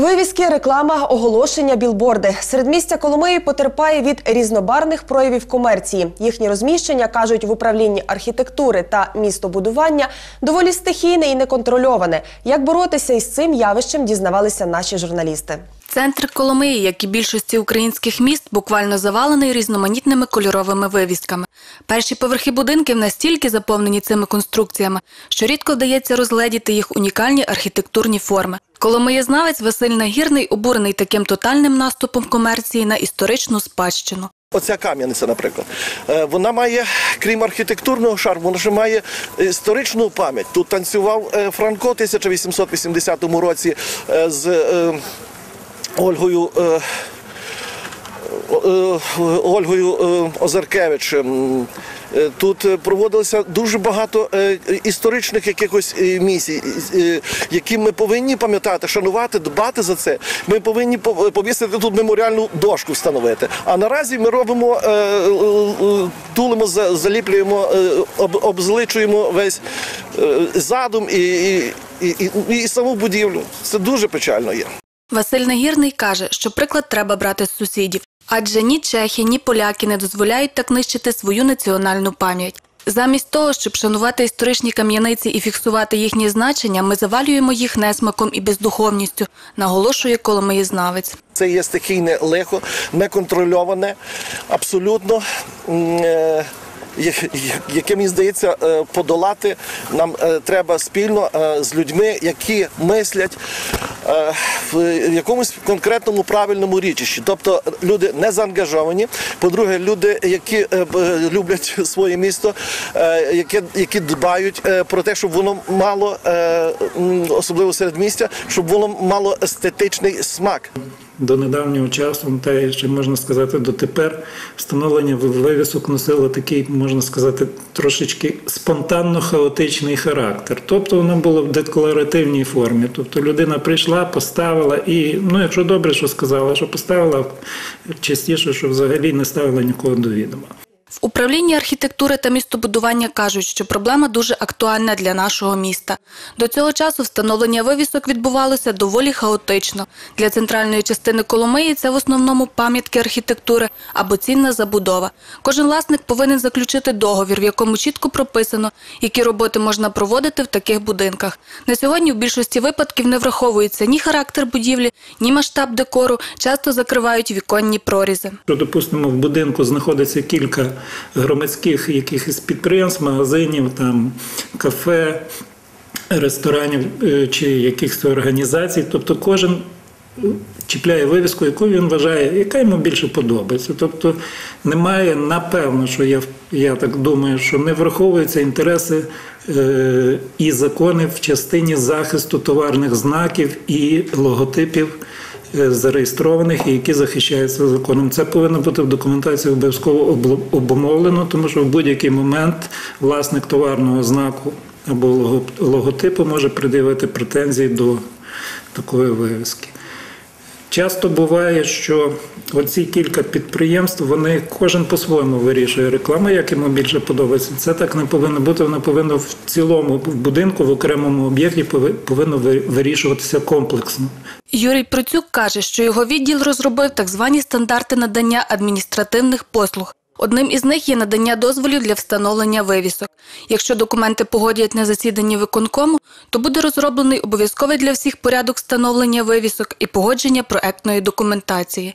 Вивіски, реклама, оголошення, білборди. Середмістя Коломиї потерпає від різнобарних проявів комерції. Їхні розміщення, кажуть, в управлінні архітектури та містобудування доволі стихійне і неконтрольоване. Як боротися із цим явищем, дізнавалися наші журналісти. Центр Коломиї, як і більшості українських міст, буквально завалений різноманітними кольоровими вивісками. Перші поверхи будинків настільки заповнені цими конструкціями, що рідко вдається розгледіти їх унікальні архітектурні форми. Коломиєзнавець Василь Нагірний обурений таким тотальним наступом комерції на історичну спадщину. Оця кам'яниця, наприклад, Е, вона має, крім архітектурного шарму, вона ще має історичну пам'ять. Тут танцював е, Франко в 1880 році е, з Ольгою. е, е, Ольгою е, Озаркевич. Е, Тут проводилося дуже багато історичних якихось місій, які ми повинні пам'ятати, шанувати, дбати за це. Ми повинні повісити тут меморіальну дошку встановити. А наразі ми робимо, тулимо, заліплюємо, обзличуємо весь задум і, і, і, і саму будівлю. Це дуже печально є. Василь Нагірний каже, що приклад треба брати з сусідів, адже ні чехи, ні поляки не дозволяють так нищити свою національну пам'ять. Замість того, щоб шанувати історичні кам'яниці і фіксувати їхні значення, ми завалюємо їх несмаком і бездуховністю, наголошує Коломиєзнавець. Це є стихійне лихо, неконтрольоване, абсолютно. Яке мені здається, е, подолати нам е, треба спільно е, з людьми, які мислять в якомусь конкретному правильному річищі. Тобто люди не заангажовані. По-друге, люди, які люблять своє місто, які, які дбають про те, щоб воно мало, особливо серед містя, щоб воно мало естетичний смак. До недавнього часу, та й ще можна сказати, дотепер встановлення вивісок носило такий, можна сказати, трошечки спонтанно-хаотичний характер. Тобто воно було в декларативній формі. Тобто людина прийшла, поставила і, ну, якщо добре, що сказала, що поставила частіше, що взагалі не ставила нікого до відома. В управлінні архітектури та містобудування кажуть, що проблема дуже актуальна для нашого міста. До цього часу встановлення вивісок відбувалося доволі хаотично. Для центральної частини Коломиї це в основному пам'ятки архітектури або цінна забудова. Кожен власник повинен заключити договір, в якому чітко прописано, які роботи можна проводити в таких будинках. На сьогодні в більшості випадків не враховується ні характер будівлі, ні масштаб декору, часто закривають віконні прорізи. Допустимо, в будинку знаходиться кілька громадських якихось підприємств, магазинів, там, кафе, ресторанів е, чи якихось організацій. Тобто кожен чіпляє вивіску, яку він вважає, яка йому більше подобається. Тобто немає, напевно, що я, я так думаю, що не враховуються інтереси е, і закони в частині захисту товарних знаків і логотипів зареєстрованих і які захищаються законом. Це повинно бути в документації обов'язково обумовлено, тому що в будь-який момент власник товарного знаку або лого- логотипу може пред'явити претензії до такої вивіски. Часто буває, що оці кілька підприємств, вони кожен по-своєму вирішує рекламу, як йому більше подобається. Це так не повинно бути. Воно повинно в цілому в будинку, в окремому об'єкті пови- повинно ви- вирішуватися комплексно. Юрій Процюк каже, що його відділ розробив так звані стандарти надання адміністративних послуг. Одним із них є надання дозволів для встановлення вивісок. Якщо документи погодять на засіданні виконкому, то буде розроблений обов'язковий для всіх порядок встановлення вивісок і погодження проектної документації.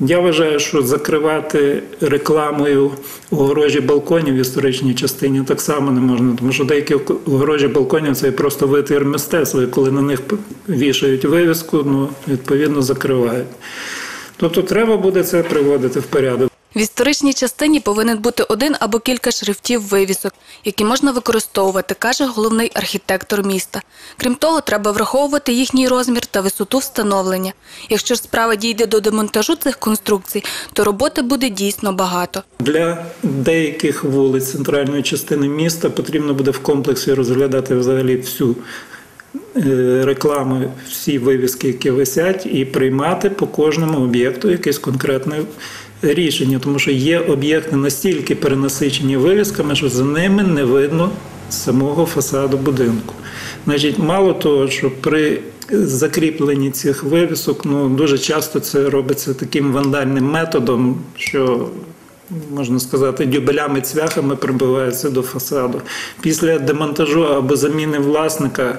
Я вважаю, що закривати рекламою огорожі балконів в історичній частині так само не можна, тому що деякі огорожі балконів це просто витвір мистецтва, і коли на них вішають вивіску, ну відповідно закривають. Тобто треба буде це приводити в порядок. В історичній частині повинен бути один або кілька шрифтів вивісок, які можна використовувати, каже головний архітектор міста. Крім того, треба враховувати їхній розмір та висоту встановлення. Якщо ж справа дійде до демонтажу цих конструкцій, то роботи буде дійсно багато. Для деяких вулиць центральної частини міста потрібно буде в комплексі розглядати взагалі всю е, рекламу, всі вивіски, які висять, і приймати по кожному об'єкту якесь конкретне рішення, тому що є об'єкти настільки перенасичені вивісками, що за ними не видно самого фасаду будинку. Значить, мало того, що при закріпленні цих вивісок, ну дуже часто це робиться таким вандальним методом, що можна сказати, дюбелями цвяхами прибивається до фасаду. Після демонтажу або заміни власника,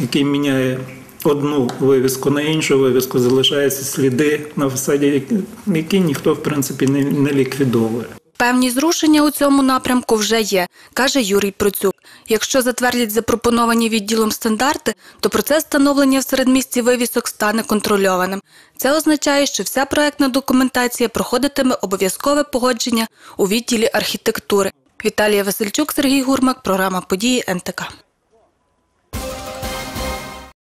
який міняє одну вивіску на іншу вивіску, залишаються сліди на фасаді, які- ніхто в принципі не, не ліквідовує. Певні зрушення у цьому напрямку вже є, каже Юрій Процюк. Якщо затвердять запропоновані відділом стандарти, то процес встановлення в середмісті вивісок стане контрольованим. Це означає, що вся проектна документація проходитиме обов'язкове погодження у відділі архітектури. Віталія Васильчук, Сергій Гурмак, програма Події НТК.